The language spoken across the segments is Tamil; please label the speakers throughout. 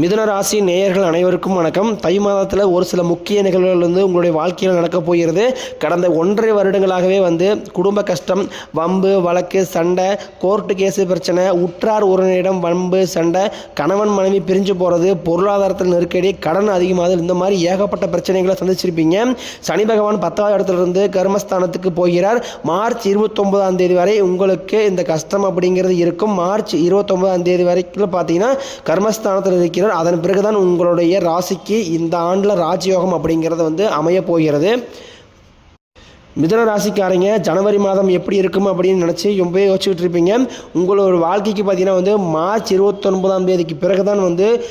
Speaker 1: மிதுன ராசி நேயர்கள் அனைவருக்கும் வணக்கம். தை மாதத்தில் ஒரு சில முக்கிய நிகழ்வுகள் வந்து உங்களுடைய வாழ்க்கையில் நடக்கப் போகிறது. கடந்த ஒன்றரை வருடங்களாகவே வந்து குடும்ப கஷ்டம் வம்பு வழக்கு சண்டை கோர்ட்டு கேஸு பிரச்சனை உற்றார் உறவினரிடம் வம்பு சண்டை கணவன் மனைவி பிரிஞ்சு போகிறது பொருளாதாரத்தில் நெருக்கடி கடன் அதிகமாகுது இந்த மாதிரி ஏகப்பட்ட பிரச்சனைகளை சந்திச்சிருப்பீங்க. சனி பகவான் பத்தாவது இடத்துலேருந்து கர்மஸ்தானத்துக்கு போகிறார். மார்ச் இருபத்தொன்பதாம் தேதி வரை உங்களுக்கு இந்த கஷ்டம் அப்படிங்கிறது இருக்கும். மார்ச் இருபத்தொன்பதாம் தேதி வரைக்கும் பார்த்தீங்கன்னா கர்மஸ்தானத்தில் இருக்கிற இருக்கிறார் அதன் பிறகுதான் உங்களுடைய ராசிக்கு இந்த ஆண்டில் ராஜயோகம் அப்படிங்கிறது வந்து அமைய போகிறது. மிதன ராசிக்காரங்க ஜனவரி மாதம் எப்படி இருக்கும் அப்படின்னு நினச்சி ரொம்பவே யோசிச்சுட்டு இருப்பீங்க. உங்களோட வாழ்க்கைக்கு பார்த்தீங்கன்னா வந்து மார்ச் இருபத்தொன்பதாம் தேதிக்கு பிறகு தான் வந்து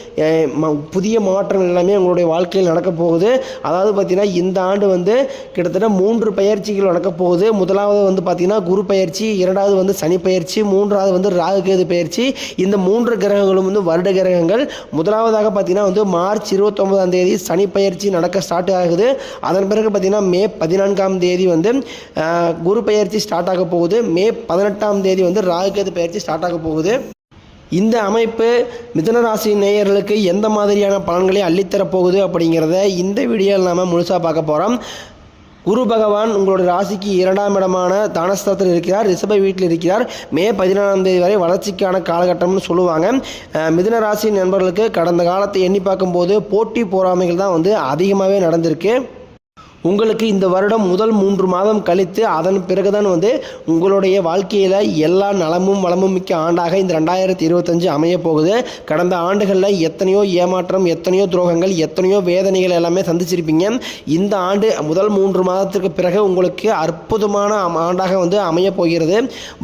Speaker 1: ம- புதிய மாற்றங்கள் எல்லாமே உங்களுடைய வாழ்க்கையில் நடக்க போகுது. அதாவது பார்த்தீங்கன்னா இந்த ஆண்டு வந்து கிட்டத்தட்ட மூன்று பயிற்சிகள் நடக்க போகுது. முதலாவது வந்து பார்த்தீங்கன்னா குரு பயிற்சி இரண்டாவது வந்து சனி பயிற்சி மூன்றாவது வந்து ராகுகேது பயிற்சி. இந்த மூன்று கிரகங்களும் வந்து வருட கிரகங்கள். முதலாவதாக பார்த்தீங்கன்னா வந்து மார்ச் இருபத்தொன்பதாம் தேதி சனி பயிற்சி நடக்க ஸ்டார்ட் ஆகுது. அதன் பிறகு பார்த்தீங்கன்னா மே பதினான்காம் தேதி வந்து குரு பயிற்சி ஸ்டார்ட் ஆக போகுது. மே பதினெட்டாம் தேதி வந்து ராகுகேது பயிற்சி ஸ்டார்ட் ஆக போகுது. இந்த அமைப்பு மிதனராசி நேயர்களுக்கு எந்த மாதிரியான பலன்களை அள்ளித்தரப் போகுது அப்படிங்கிறத இந்த வீடியோவில் நாம் முழுசாக பார்க்க போகிறோம் குரு பகவான் உங்களுடைய ராசிக்கு இரண்டாம் இடமான தானஸ்தலத்தில் இருக்கிறார் ரிஷப வீட்டில் இருக்கிறார். மே பதினாலாம் தேதி வரை வளர்ச்சிக்கான காலகட்டம்னு சொல்லுவாங்க. அஹ் மிதுன ராசி நண்பர்களுக்கு கடந்த காலத்தை எண்ணி பார்க்கும்போது போட்டி போராமைகள் தான் வந்து அதிகமாகவே நடந்திருக்கு. உங்களுக்கு இந்த வருடம் முதல் மூன்று மாதம் கழித்து அதன் பிறகுதான் வந்து உங்களுடைய வாழ்க்கையில் எல்லா நலமும் வளமும் மிக்க ஆண்டாக இந்த ரெண்டாயிரத்தி இருபத்தஞ்சு அமைய போகுது. கடந்த ஆண்டுகளில் எத்தனையோ ஏமாற்றம் எத்தனையோ துரோகங்கள் எத்தனையோ வேதனைகள் எல்லாமே சந்திச்சிருப்பீங்க. இந்த ஆண்டு முதல் மூன்று மாதத்திற்கு பிறகு உங்களுக்கு அற்புதமான ஆண்டாக வந்து அமைய போகிறது.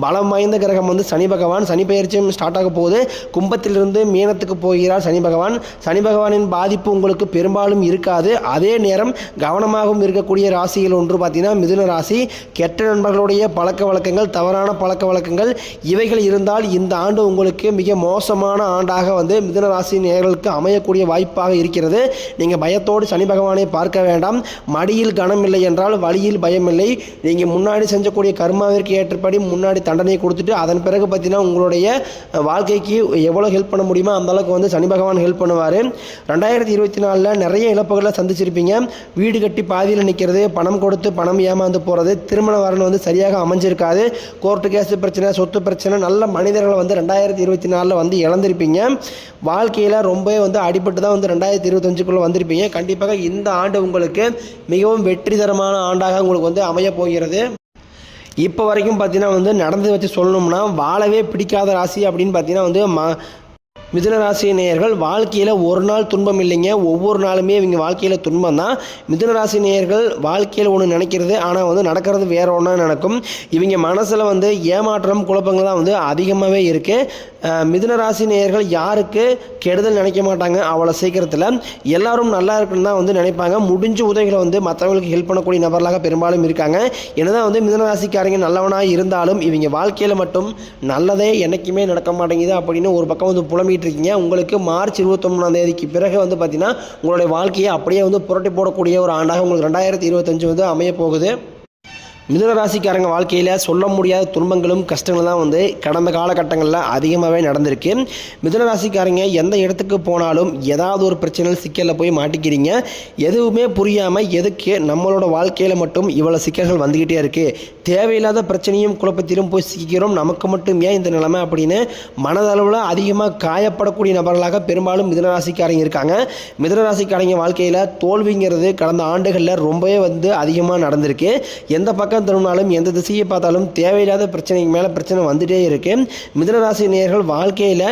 Speaker 1: பலம் வாய்ந்த கிரகம் வந்து சனி பகவான். சனி பயிற்சியும் ஸ்டார்ட் ஆக போகுது. கும்பத்திலிருந்து மீனத்துக்கு போகிறார் சனி பகவான். சனி பகவானின் பாதிப்பு உங்களுக்கு பெரும்பாலும் இருக்காது. அதே நேரம் கவனமாகவும் இருக்கக்கூடிய ராசிகள் ஒன்று பார்த்தீங்கன்னா மிதுன ராசி. கெட்ட நண்பர்களுடைய பழக்க வழக்கங்கள் தவறான பழக்க வழக்கங்கள் இவைகள் இருந்தால் இந்த ஆண்டு உங்களுக்கு மிக மோசமான ஆண்டாக வந்து மிதுன ராசி நேர்களுக்கு அமையக்கூடிய வாய்ப்பாக இருக்கிறது. நீங்கள் பயத்தோடு சனி பகவானை பார்க்க வேண்டாம். மடியில் கனம் இல்லை என்றால் வழியில் பயம் இல்லை. நீங்கள் முன்னாடி செஞ்சக்கூடிய கர்மாவிற்கு ஏற்றபடி முன்னாடி தண்டனை கொடுத்துட்டு அதன் பிறகு பார்த்தீங்கன்னா உங்களுடைய வாழ்க்கைக்கு எவ்வளோ ஹெல்ப் பண்ண முடியுமோ அந்த அளவுக்கு வந்து சனி பகவான் ஹெல்ப் பண்ணுவார். ரெண்டாயிரத்தி இருபத்தி நாலில் நிறைய இழப்புகளை சந்திச்சிருப்பீங்க. வீடு கட்டி பாதியில் நிற்கிறது. பணம் கொடுத்து பணம் ஏமாந்து போகிறது திருமண வரணும் வந்து சரியாக அமைஞ்சிருக்காது. கோர்ட்டு கேஸு பிரச்சனை சொத்து பிரச்சனை நல்ல மனிதர்களை வந்து ரெண்டாயிரத்தி இருபத்தி நாலில் வந்து இழந்திருப்பீங்க. வாழ்க்கையில் ரொம்பவே வந்து அடிபட்டு தான் வந்து ரெண்டாயிரத்தி இருபத்தஞ்சுக்குள்ளே வந்திருப்பீங்க. கண்டிப்பாக இந்த ஆண்டு உங்களுக்கு மிகவும் வெற்றிகரமான ஆண்டாக உங்களுக்கு வந்து அமைய போகிறது. இப்போ வரைக்கும் பார்த்தீங்கன்னா வந்து நடந்து வச்சு சொல்லணும்னா வாழவே பிடிக்காத ராசி அப்படின்னு பார்த்தீங்கன்னா வந்து ம மிதுனராசி நேயர்கள் வாழ்க்கையில் ஒரு நாள் துன்பம் இல்லைங்க. ஒவ்வொரு நாளுமே இவங்க வாழ்க்கையில் துன்பம் தான். மிதுனராசி நேயர்கள் வாழ்க்கையில் ஒன்று நினைக்கிறது ஆனால் வந்து நடக்கிறது வேற ஒன்றா நடக்கும். இவங்க மனசில் வந்து ஏமாற்றம் குழப்பங்கள் தான் வந்து அதிகமாகவே இருக்குது மிதுனராசி நேயர்கள் யாருக்கு கெடுதல் நினைக்க மாட்டாங்க அவ்வளோ சீக்கிரத்தில். எல்லாரும் நல்லா இருக்குன்னு தான் வந்து நினைப்பாங்க. முடிஞ்ச உதவிகளை வந்து மற்றவங்களுக்கு ஹெல்ப் பண்ணக்கூடிய நபர்களாக பெரும்பாலும் இருக்காங்க. என்னதான் வந்து மிதுனராசிக்காரங்க நல்லவனாக இருந்தாலும் இவங்க வாழ்க்கையில் மட்டும் நல்லதே என்றைக்குமே நடக்க மாட்டேங்குது அப்படின்னு ஒரு பக்கம் வந்து புலம்பிட்டு இருக்கீங்க உங்களுக்கு மார்ச் இருபத்தொன்னாம் தேதிக்கு பிறகு வந்து பார்த்தீங்கன்னா உங்களுடைய வாழ்க்கையை அப்படியே வந்து புரட்டி போடக்கூடிய ஒரு ஆண்டாக உங்களுக்கு ரெண்டாயிரத்தி இருபத்தஞ்சு வந்து அமைய போகுது மிதுனராசிக்காரங்க வாழ்க்கையில் சொல்ல முடியாத துன்பங்களும் கஷ்டங்களும் தான் வந்து கடந்த காலகட்டங்களில் அதிகமாகவே நடந்திருக்கு. மிதுனராசிக்காரங்க எந்த இடத்துக்கு போனாலும் ஏதாவது ஒரு பிரச்சனையில் சிக்கலில் போய் மாட்டிக்கிறீங்க. எதுவுமே புரியாமல் எதுக்கு நம்மளோட வாழ்க்கையில் மட்டும் இவ்வளோ சிக்கல்கள் வந்துக்கிட்டே இருக்குது தேவையில்லாத பிரச்சனையும் குழப்பத்திலும் போய் சிக்கிறோம் நமக்கு மட்டும் ஏன் இந்த நிலைமை அப்படின்னு மனதளவில் அதிகமாக காயப்படக்கூடிய நபர்களாக பெரும்பாலும் மிதுனராசிக்காரங்க இருக்காங்க. மிதுனராசிக்காரங்க வாழ்க்கையில் தோல்விங்கிறது கடந்த ஆண்டுகளில் ரொம்பவே வந்து அதிகமாக நடந்திருக்கு. எந்த பக்கம் திரும்பினாலும் எந்த திசையை பார்த்தாலும் தேவையில்லாத பிரச்சனைக்கு மேலே பிரச்சனை வந்துகிட்டே இருக்குது மிதனராசி நேர்கள் வாழ்க்கையில்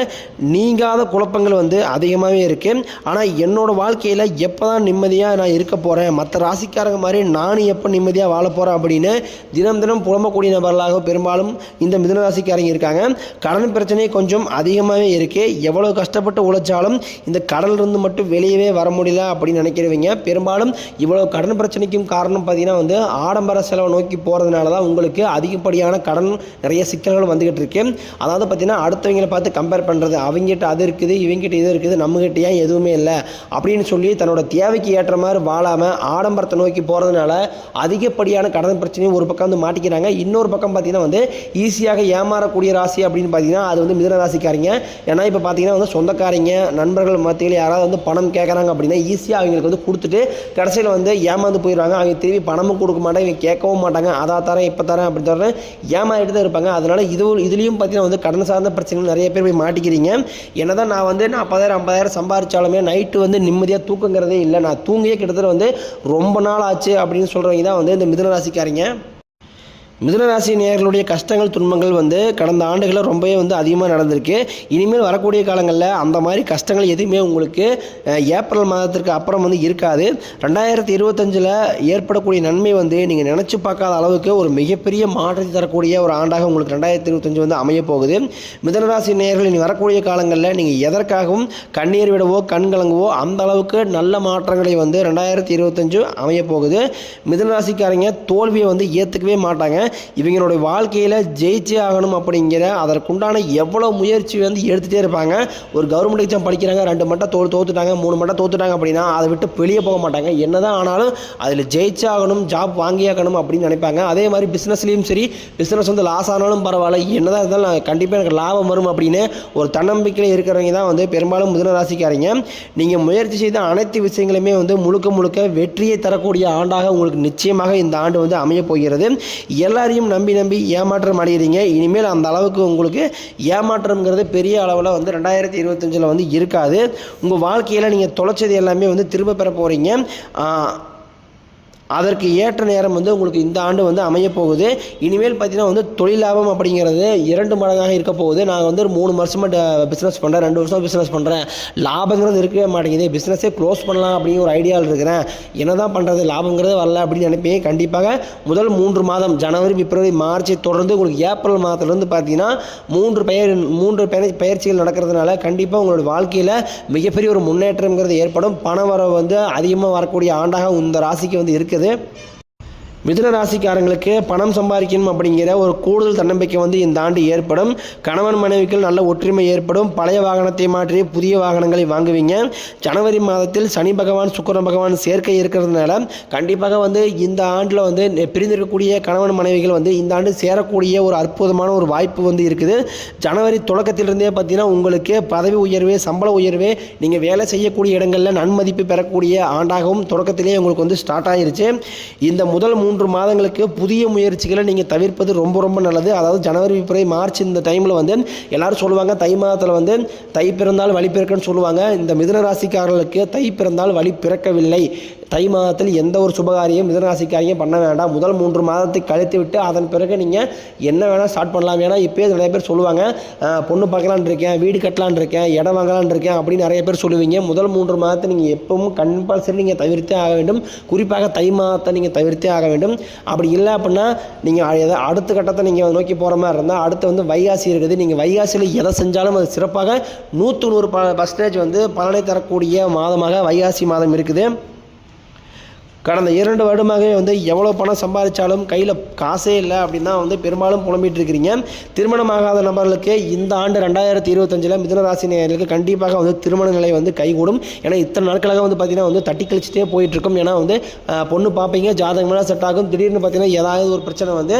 Speaker 1: நீங்காத குழப்பங்கள் வந்து அதிகமாகவே இருக்குது ஆனால் என்னோடய வாழ்க்கையில் எப்போ தான் நிம்மதியாக நான் இருக்க போகிறேன் மற்ற ராசிக்காரங்க மாதிரி நானும் எப்போ நிம்மதியாக வாழ போகிறேன் அப்படின்னு தினம் தினம் புலம்பக்கூடிய நபர்களாக பெரும்பாலும் இந்த மிதனராசிக்காரங்க இருக்காங்க. கடன் பிரச்சனை கொஞ்சம் அதிகமாகவே இருக்குது எவ்வளோ கஷ்டப்பட்டு உழைச்சாலும் இந்த கடலிருந்து இருந்து மட்டும் வெளியவே வர முடியல அப்படின்னு நினைக்கிறவங்க பெரும்பாலும் இவ்வளோ கடன் பிரச்சனைக்கும் காரணம் பார்த்தீங்கன்னா வந்து ஆடம்பர செலவை நோக்கி நோக்கி போகிறதுனால தான் உங்களுக்கு அதிகப்படியான கடன் நிறைய சிக்கல்கள் வந்துக்கிட்டு இருக்கு. அதாவது பார்த்தீங்கன்னா அடுத்தவங்களை பார்த்து கம்பேர் பண்ணுறது அவங்ககிட்ட அது இருக்குது இவங்ககிட்ட இது இருக்குது நம்மகிட்ட ஏன் எதுவுமே இல்லை? அப்படின்னு சொல்லி தன்னோட தேவைக்கு ஏற்ற மாதிரி வாழாமல் ஆடம்பரத்தை நோக்கி போகிறதுனால அதிகப்படியான கடன் பிரச்சனையும் ஒரு பக்கம் வந்து மாட்டிக்கிறாங்க. இன்னொரு பக்கம் பார்த்தீங்கன்னா வந்து ஈஸியாக ஏமாறக்கூடிய ராசி அப்படின்னு பார்த்தீங்கன்னா அது வந்து மிதன ராசிக்காரங்க. ஏன்னா இப்போ பார்த்தீங்கன்னா வந்து சொந்தக்காரங்க நண்பர்கள் மத்தியில் யாராவது வந்து பணம் கேட்குறாங்க அப்படின்னா ஈஸியாக அவங்களுக்கு வந்து கொடுத்துட்டு கடைசியில் வந்து ஏமாந்து போயிடுவாங்க. அவங்க திரும்பி பணமும் கொடுக்க மாட்டாங்க இவங்க கேட்கவும் மாட்டாங்க. அதை தரேன் இப்போ தரேன் அப்படி தரேன். ஏமாறிட்டு தான் இருப்பாங்க. அதனால் இது இதுலேயும் பார்த்தீங்கன்னா வந்து கடன் சார்ந்த பிரச்சனைகள் நிறைய பேர் போய் மாட்டிக்கிறீங்க. என்னதான் நான் வந்து நாற்பதாயிரம் ஐம்பதாயிரம் சம்பாரிச்சாலுமே நைட்டு வந்து நிம்மதியாக தூக்கங்கிறதே இல்லை. நான் தூங்கியே கிட்டத்தட்ட வந்து ரொம்ப நாள் ஆச்சு அப்படின்னு சொல்கிறவங்க தான் வந்து இந்த மிதனராசிக்காரங்க மிதனராசி நேர்களுடைய கஷ்டங்கள் துன்பங்கள் வந்து கடந்த ஆண்டுகளில் ரொம்பவே வந்து அதிகமாக நடந்திருக்கு. இனிமேல் வரக்கூடிய காலங்களில் அந்த மாதிரி கஷ்டங்கள் எதுவுமே உங்களுக்கு ஏப்ரல் மாதத்திற்கு அப்புறம் வந்து இருக்காது. ரெண்டாயிரத்தி இருபத்தஞ்சில் ஏற்படக்கூடிய நன்மை வந்து நீங்கள் நினச்சி பார்க்காத அளவுக்கு ஒரு மிகப்பெரிய மாற்றத்தை தரக்கூடிய ஒரு ஆண்டாக உங்களுக்கு ரெண்டாயிரத்தி இருபத்தஞ்சு வந்து அமைய போகுது. மிதனராசி நேர்கள் இனி வரக்கூடிய காலங்களில் நீங்கள் எதற்காகவும் கண்ணீர் விடவோ கண் கலங்கவோ அந்த அளவுக்கு நல்ல மாற்றங்களை வந்து ரெண்டாயிரத்தி இருபத்தஞ்சு அமைய போகுது. மிதனராசிக்காரங்க தோல்வியை வந்து ஏற்றுக்கவே மாட்டாங்க. இவங்களுடைய வாழ்க்கையில் ஜெயிச்சே ஆகணும் அப்படிங்கிற அதற்குண்டான எவ்வளோ முயற்சி வந்து எடுத்துகிட்டே இருப்பாங்க. ஒரு கவர்மெண்ட் எக்ஸாம் படிக்கிறாங்க ரெண்டு மட்டம் தோ தோத்துட்டாங்க மூணு மட்டம் தோத்துட்டாங்க அப்படின்னா அதை விட்டு வெளியே போக மாட்டாங்க. என்னதான் ஆனாலும் அதில் ஜெயிச்சே ஆகணும் ஜாப் வாங்கியாகணும் அப்படின்னு நினைப்பாங்க. அதே மாதிரி பிஸ்னஸ்லேயும் சரி பிஸ்னஸ் வந்து லாஸ் ஆனாலும் பரவாயில்ல. என்னதான் இருந்தாலும் கண்டிப்பாக எனக்கு லாபம் வரும் அப்படின்னு ஒரு தன்னம்பிக்கையில் இருக்கிறவங்க தான் வந்து பெரும்பாலும் மிதுன ராசிக்காரங்க. நீங்கள் முயற்சி செய்த அனைத்து விஷயங்களுமே வந்து முழுக்க முழுக்க வெற்றியை தரக்கூடிய ஆண்டாக உங்களுக்கு நிச்சயமாக இந்த ஆண்டு வந்து அமைய போகிறது. எல்லாரையும் நம்பி நம்பி ஏமாற்றம் அடைகிறீங்க இனிமேல் அந்த அளவுக்கு உங்களுக்கு ஏமாற்றம்ங்கிறது பெரிய அளவில் வந்து ரெண்டாயிரத்தி இருபத்தஞ்சில் வந்து இருக்காது. உங்கள் வாழ்க்கையில் நீங்கள் தொலைச்சது எல்லாமே வந்து திரும்ப பெற போகிறீங்க அதற்கு ஏற்ற நேரம் வந்து உங்களுக்கு இந்த ஆண்டு வந்து அமைய போகுது. இனிமேல் பார்த்தீங்கன்னா வந்து தொழில் லாபம் அப்படிங்கிறது இரண்டு மடங்காக இருக்க போகுது. நான் வந்து ஒரு மூணு வருஷமாக பிஸ்னஸ் பண்ணுறேன் ரெண்டு வருஷம் பிஸ்னஸ் பண்ணுறேன் லாபங்கிறது இருக்கவே மாட்டேங்குது. பிஸ்னஸே க்ளோஸ் பண்ணலாம் அப்படிங்கிற ஒரு ஐடியாவில் இருக்கிறேன். என்ன தான் பண்ணுறது லாபங்கிறது வரல அப்படின்னு நினைப்பேன். கண்டிப்பாக முதல் மூன்று மாதம் ஜனவரி பிப்ரவரி மார்ச் தொடர்ந்து உங்களுக்கு ஏப்ரல் மாதத்துலேருந்து பார்த்தீங்கன்னா மூன்று பெயர் மூன்று பெயர் பயிற்சிகள் நடக்கிறதுனால கண்டிப்பாக உங்களோட வாழ்க்கையில் மிகப்பெரிய ஒரு முன்னேற்றம்ங்கிறது ஏற்படும். பண வரவு வந்து அதிகமாக வரக்கூடிய ஆண்டாக இந்த ராசிக்கு வந்து இருக்குது. இருக்குது மிதுன ராசிக்காரங்களுக்கு பணம் சம்பாதிக்கணும் அப்படிங்கிற ஒரு கூடுதல் தன்னம்பிக்கை வந்து இந்த ஆண்டு ஏற்படும். கணவன் மனைவிக்குள் நல்ல ஒற்றுமை ஏற்படும். பழைய வாகனத்தை மாற்றி புதிய வாகனங்களை வாங்குவீங்க. ஜனவரி மாதத்தில் சனி பகவான் சுக்கரன் பகவான் சேர்க்கை இருக்கிறதுனால கண்டிப்பாக வந்து இந்த ஆண்டில் வந்து பிரிந்திருக்கக்கூடிய கணவன் மனைவிகள் வந்து இந்த ஆண்டு சேரக்கூடிய ஒரு அற்புதமான ஒரு வாய்ப்பு வந்து இருக்குது. ஜனவரி தொடக்கத்திலிருந்தே பார்த்தீங்கன்னா உங்களுக்கு பதவி உயர்வு சம்பள உயர்வு நீங்கள் வேலை செய்யக்கூடிய இடங்களில் நன்மதிப்பு பெறக்கூடிய ஆண்டாகவும் தொடக்கத்திலேயே உங்களுக்கு வந்து ஸ்டார்ட் ஆயிருச்சு. இந்த முதல் மூன்று மாதங்களுக்கு புதிய முயற்சிகளை நீங்கள் தவிர்ப்பது ரொம்ப ரொம்ப நல்லது. அதாவது ஜனவரி பிப்ரவரி மார்ச் இந்த டைமில் வந்து எல்லாரும் சொல்லுவாங்க தை மாதத்தில் வந்து தை பிறந்தால் வழி பிறக்குன்னு சொல்லுவாங்க. இந்த மிதுன ராசிக்காரர்களுக்கு தை பிறந்தால் வழி பிறக்கவில்லை. தை மாதத்தில் எந்த ஒரு சுபகாரியம் மிதனராசிக்காரியும் பண்ண வேண்டாம். முதல் மூன்று மாதத்தை கழித்து விட்டு அதன் பிறகு நீங்கள் என்ன வேணால் ஸ்டார்ட் பண்ணலாம். ஏன்னா இப்போயே நிறைய பேர் சொல்லுவாங்க பொண்ணு பார்க்கலான் இருக்கேன் வீடு கட்டலான் இருக்கேன் இடம் வாங்கலான் இருக்கேன் அப்படின்னு நிறைய பேர் சொல்லுவீங்க. முதல் மூன்று மாதத்தை நீங்கள் எப்பவும் கம்பல்சரி நீங்கள் தவிர்த்தே ஆக வேண்டும். குறிப்பாக தை மாதத்தை நீங்கள் தவிர்த்தே ஆக வேண்டும். அப்படி இல்லை அப்படின்னா நீங்கள் எதை அடுத்த கட்டத்தை நீங்கள் நோக்கி போகிற மாதிரி இருந்தால் அடுத்து வந்து வைகாசி இருக்குது. நீங்கள் வைகாசியில் எதை செஞ்சாலும் அது சிறப்பாக நூற்று நூறு ப பர்சன்டேஜ் வந்து பலனை தரக்கூடிய மாதமாக வைகாசி மாதம் இருக்குது. கடந்த இரண்டு வருடமாகவே வந்து எவ்வளோ பணம் சம்பாதிச்சாலும் கையில் காசே இல்லை அப்படின்னா வந்து பெரும்பாலும் புலம்பிட்டு இருக்கிறீங்க. திருமணமாகாத நபர்களுக்கு இந்த ஆண்டு ரெண்டாயிரத்தி இருபத்தஞ்சில் மிதனராசி நேயர்களுக்கு கண்டிப்பாக வந்து திருமண நிலை வந்து கைகூடும். ஏன்னா இத்தனை நாட்களாக வந்து பார்த்திங்கன்னா வந்து தட்டி கழிச்சுட்டே போயிட்டுருக்கும். ஏன்னா வந்து பொண்ணு பார்ப்பீங்க ஜாதகமெல்லாம் செட் ஆகும். திடீர்னு பார்த்தீங்கன்னா ஏதாவது ஒரு பிரச்சனை வந்து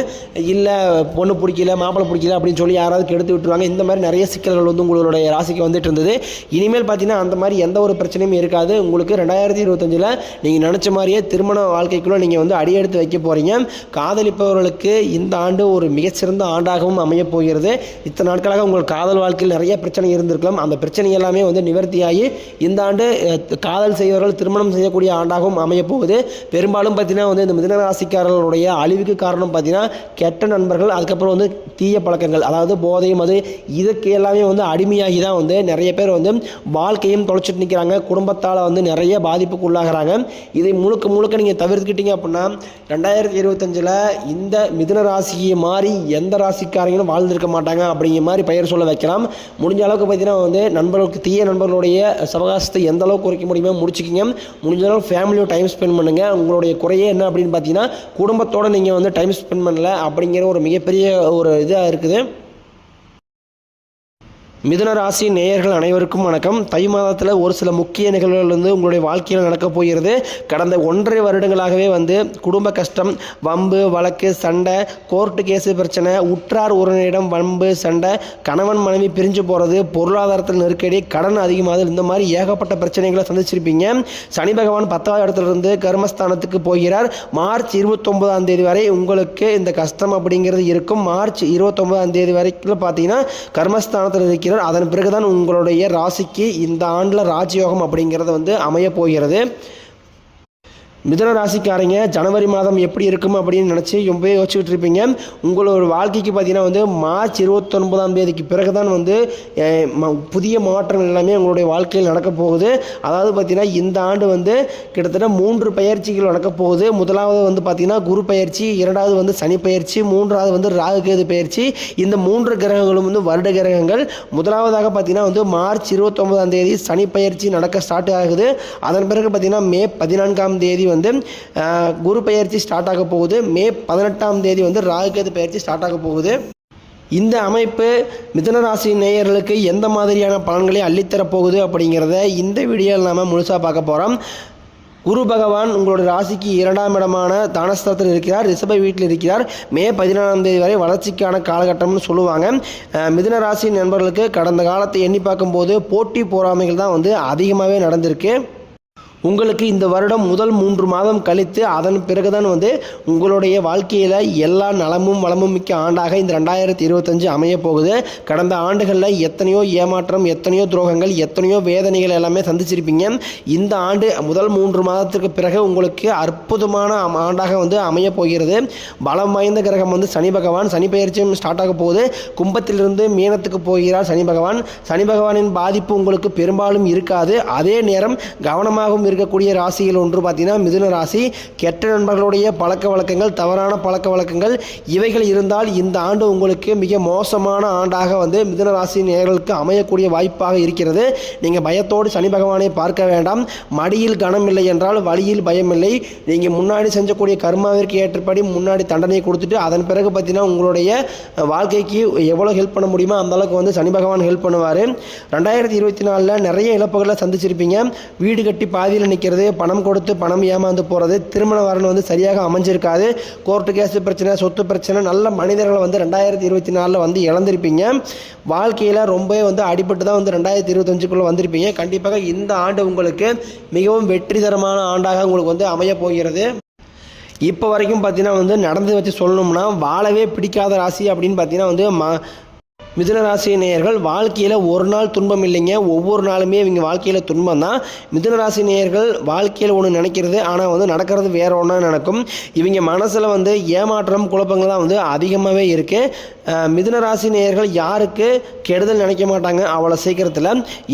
Speaker 1: இல்லை பொண்ணு பிடிக்கல மாப்பிள்ளை பிடிக்கல அப்படின்னு சொல்லி யாராவது கெடுத்து விட்டுருவாங்க. இந்த மாதிரி நிறைய சிக்கல்கள் வந்து உங்களுடைய ராசிக்கு வந்துட்டு இருந்தது. இனிமேல் பார்த்தீங்கன்னா அந்த மாதிரி எந்த ஒரு பிரச்சனையும் இருக்காது. உங்களுக்கு ரெண்டாயிரத்தி இருபத்தஞ்சில் நீங்கள் நினச்ச மாதிரியே திருமண வாழ்க்கைக்குள்ளே நீங்கள் வந்து அடியெடுத்து வைக்க போகிறீங்க காதலிப்பவர்களுக்கு இந்த ஆண்டு ஒரு மிகச்சிறந்த ஆண்டாகவும் அமையப் போகிறது. இத்தனை நாட்களாக உங்கள் காதல் வாழ்க்கையில் நிறைய பிரச்சனை இருந்திருக்கலாம். அந்த பிரச்சனை எல்லாமே வந்து நிவர்த்தியாகி இந்த ஆண்டு காதல் செய்வர்கள் திருமணம் செய்யக்கூடிய ஆண்டாகவும் அமையப் போகுது. பெரும்பாலும் பார்த்தீங்கன்னா வந்து இந்த மிதுன ராசிக்காரர்களுடைய அழிவுக்கு காரணம் பார்த்தீங்கன்னா கெட்ட நண்பர்கள் அதுக்கப்புறம் வந்து தீய பழக்கங்கள் அதாவது போதை மது இதுக்கு எல்லாமே வந்து அடிமையாகி தான் வந்து நிறைய பேர் வந்து வாழ்க்கையும் தொலைச்சிட்டு நிற்கிறாங்க குடும்பத்தால் வந்து நிறைய பாதிப்புக்கு உள்ளாகிறாங்க. இதை முழுக்க முழுக்க நீங்கள் தவிர்த்துக்கிட்டீங்க அப்படின்னா ரெண்டாயிரத்தி இருபத்தஞ்சில் இந்த மிதுன ராசியை மாதிரி எந்த ராசிக்காரங்களும் வாழ்ந்திருக்க மாட்டாங்க அப்படிங்கிற மாதிரி பெயர் சொல்ல வைக்கலாம். முடிஞ்ச அளவுக்கு பார்த்தீங்கன்னா வந்து நண்பர்களுக்கு தீய நண்பர்களுடைய சவகாசத்தை எந்த அளவுக்கு குறைக்க முடியுமோ முடிச்சுக்கிங்க. முடிஞ்ச அளவுக்கு ஃபேமிலியோட டைம் ஸ்பெண்ட் பண்ணுங்கள் உங்களுடைய குறையே என்ன அப்படின்னு பார்த்தீங்கன்னா குடும்பத்தோடு நீங்கள் வந்து டைம் ஸ்பெண்ட் பண்ணல அப்படிங்கிற ஒரு மிகப்பெரிய ஒரு இதாக இருக்குது. மிதுன ராசி நேயர்கள் அனைவருக்கும் வணக்கம். தை மாதத்தில் ஒரு சில முக்கிய நிகழ்வுகள் வந்து உங்களுடைய வாழ்க்கையில் நடக்கப் போகிறது. கடந்த ஒன்றரை வருடங்களாகவே வந்து குடும்ப கஷ்டம் வம்பு வழக்கு சண்டை கோர்ட்டு கேஸு பிரச்சனை உற்றார் உறவினரிடம் வம்பு சண்டை கணவன் மனைவி பிரிஞ்சு போகிறது பொருளாதாரத்தில் நெருக்கடி கடன் அதிகமாகுது இந்த மாதிரி ஏகப்பட்ட பிரச்சனைகளை சந்திச்சிருப்பீங்க. சனி பகவான் பத்தாவது இடத்துலேருந்து கர்மஸ்தானத்துக்கு போகிறார். மார்ச் இருபத்தொன்பதாம் தேதி வரை உங்களுக்கு இந்த கஷ்டம் அப்படிங்கிறது இருக்கும். மார்ச் இருபத்தொன்பதாம் தேதி வரைக்கும் பார்த்தீங்கன்னா கர்மஸ்தானத்தில் இருக்கிற இருக்கிறார். அதன் பிறகுதான் உங்களுடைய ராசிக்கு இந்த ஆண்டில் ராஜயோகம் அப்படிங்கிறது வந்து அமைய போகிறது. மிதன ராசிக்காரங்க ஜனவரி மாதம் எப்படி இருக்கும் அப்படின்னு நினச்சி ரொம்ப யோசிச்சுட்டு இருப்பீங்க. உங்களோட வாழ்க்கைக்கு பார்த்தீங்கன்னா வந்து மார்ச் இருபத்தொன்பதாம் தேதிக்கு பிறகு தான் வந்து புதிய மாற்றம் எல்லாமே உங்களுடைய வாழ்க்கையில் நடக்க போகுது. அதாவது பார்த்தீங்கன்னா இந்த ஆண்டு வந்து கிட்டத்தட்ட மூன்று பயிற்சிகள் நடக்க போகுது. முதலாவது வந்து பார்த்தீங்கன்னா குரு பயிற்சி இரண்டாவது வந்து சனி பயிற்சி மூன்றாவது வந்து ராகு கேது பயிற்சி. இந்த மூன்று கிரகங்களும் வந்து வருட கிரகங்கள். முதலாவதாக பார்த்தீங்கன்னா வந்து மார்ச் இருபத்தொன்பதாம் தேதி சனி பயிற்சி நடக்க ஸ்டார்ட் ஆகுது. அதன் பிறகு பார்த்தீங்கன்னா மே பதினான்காம் தேதி வந்து குரு பயிற்சி ஸ்டார்ட் ஆக போகுது. மே பதினெட்டாம் தேதி வந்து ராகுகேது பயிற்சி ஸ்டார்ட் ஆக போகுது. இந்த அமைப்பு மிதனராசி நேயர்களுக்கு எந்த மாதிரியான பலன்களை அள்ளித்தரப்போகுது அப்படிங்கிறத இந்த வீடியோவில் நாம் முழுசாக பார்க்க போகிறோம் குரு பகவான் உங்களுடைய ராசிக்கு இரண்டாம் இடமான தானஸ்தலத்தில் இருக்கிறார் ரிஷப வீட்டில் இருக்கிறார். மே பதினாலாம் தேதி வரை வளர்ச்சிக்கான காலகட்டம்னு சொல்லுவாங்க. மிதுன ராசி நண்பர்களுக்கு கடந்த காலத்தை எண்ணி பார்க்கும்போது போட்டி போராமைகள் தான் வந்து அதிகமாகவே நடந்திருக்கு. உங்களுக்கு இந்த வருடம் முதல் மூன்று மாதம் கழித்து அதன் பிறகுதான் வந்து உங்களுடைய வாழ்க்கையில் எல்லா நலமும் வளமும் மிக்க ஆண்டாக இந்த ரெண்டாயிரத்தி இருபத்தஞ்சு அமைய போகுது. கடந்த ஆண்டுகளில் எத்தனையோ ஏமாற்றம் எத்தனையோ துரோகங்கள் எத்தனையோ வேதனைகள் எல்லாமே சந்திச்சிருப்பீங்க. இந்த ஆண்டு முதல் மூன்று மாதத்துக்கு பிறகு உங்களுக்கு அற்புதமான ஆண்டாக வந்து அமைய போகிறது. பலம் வாய்ந்த கிரகம் வந்து சனி பகவான். சனி பயிற்சியும் ஸ்டார்ட் ஆக போகுது. கும்பத்திலிருந்து மீனத்துக்கு போகிறார் சனி பகவான். சனி பகவானின் பாதிப்பு உங்களுக்கு பெரும்பாலும் இருக்காது. அதே நேரம் கவனமாகவும் இருக்கக்கூடிய ராசிகள் ஒன்று பார்த்தீங்கன்னா மிதுன ராசி. கெட்ட நண்பர்களுடைய பழக்க வழக்கங்கள் தவறான பழக்க வழக்கங்கள் இவைகள் இருந்தால் இந்த ஆண்டு உங்களுக்கு மிக மோசமான ஆண்டாக வந்து மிதுன ராசி நேர்களுக்கு அமையக்கூடிய வாய்ப்பாக இருக்கிறது. நீங்கள் பயத்தோடு சனி பகவானை பார்க்க வேண்டாம். மடியில் கனம் இல்லை என்றால் வழியில் பயம் இல்லை. நீங்கள் முன்னாடி செஞ்சக்கூடிய கர்மாவிற்கு ஏற்றபடி முன்னாடி தண்டனை கொடுத்துட்டு அதன் பிறகு பார்த்தீங்கன்னா உங்களுடைய வாழ்க்கைக்கு எவ்வளோ ஹெல்ப் பண்ண முடியுமோ அந்தளவுக்கு வந்து சனி பகவான் ஹெல்ப் பண்ணுவார். ரெண்டாயிரத்தி இருபத்தி நாலில் நிறைய இழப்புகளை சந்திச்சிருப்பீங்க. வீடு கட்டி பாதி வழியில் நிற்கிறது. பணம் கொடுத்து பணம் ஏமாந்து போகிறது திருமண வரணும் வந்து சரியாக அமைஞ்சிருக்காது. கோர்ட்டு கேஸு பிரச்சனை சொத்து பிரச்சனை நல்ல மனிதர்களை வந்து ரெண்டாயிரத்தி இருபத்தி நாலில் வந்து இழந்திருப்பீங்க. வாழ்க்கையில் ரொம்பவே வந்து அடிபட்டு தான் வந்து ரெண்டாயிரத்தி இருபத்தஞ்சுக்குள்ளே வந்திருப்பீங்க. கண்டிப்பாக இந்த ஆண்டு உங்களுக்கு மிகவும் வெற்றிகரமான ஆண்டாக உங்களுக்கு வந்து அமைய போகிறது. இப்போ வரைக்கும் பார்த்தீங்கன்னா வந்து நடந்து வச்சு சொல்லணும்னா வாழவே பிடிக்காத ராசி அப்படின்னு பார்த்தீங்கன்னா வந்து ம மிதுனராசி நேயர்கள் வாழ்க்கையில் ஒரு நாள் துன்பம் இல்லைங்க. ஒவ்வொரு நாளுமே இவங்க வாழ்க்கையில் துன்பம் தான். மிதுனராசி நேயர்கள் வாழ்க்கையில் ஒன்று நினைக்கிறது ஆனால் வந்து நடக்கிறது வேற ஒன்றா நடக்கும். இவங்க மனசில் வந்து ஏமாற்றம் குழப்பங்கள் தான் வந்து அதிகமாகவே இருக்குது மிதுனராசி நேயர்கள் யாருக்கு கெடுதல் நினைக்க மாட்டாங்க அவ்வளோ சீக்கிரத்தில்.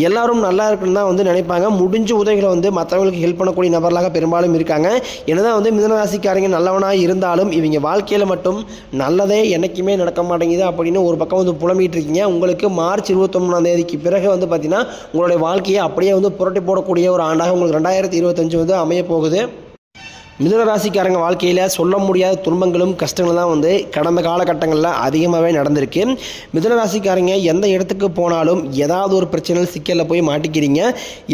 Speaker 1: எல்லாரும் நல்லா இருக்குன்னு தான் வந்து நினைப்பாங்க. முடிஞ்ச உதவிகளை வந்து மற்றவங்களுக்கு ஹெல்ப் பண்ணக்கூடிய நபர்களாக பெரும்பாலும் இருக்காங்க. என்னதான் வந்து மிதுனராசிக்காரங்க நல்லவனாக இருந்தாலும் இவங்க வாழ்க்கையில் மட்டும் நல்லதே என்றைக்குமே நடக்க மாட்டேங்குது அப்படின்னு ஒரு பக்கம் வந்து புலம்பி இருக்கீங்க உங்களுக்கு மார்ச் இருபத்தொன்னாம் தேதிக்கு பிறகு வந்து பார்த்தீங்கன்னா உங்களுடைய வாழ்க்கையை அப்படியே வந்து புரட்டி போடக்கூடிய ஒரு ஆண்டாக உங்களுக்கு ரெண்டாயிரத்தி இருபத்தஞ்சு வந்து அமைய போகுது மிதனராசிக்காரங்க வாழ்க்கையில் சொல்ல முடியாத துன்பங்களும் கஷ்டங்களும் தான் வந்து கடந்த காலகட்டங்களில் அதிகமாகவே நடந்திருக்கு. மிதனராசிக்காரங்க எந்த இடத்துக்கு போனாலும் ஏதாவது ஒரு பிரச்சனையில் சிக்கலில் போய் மாட்டிக்கிறீங்க.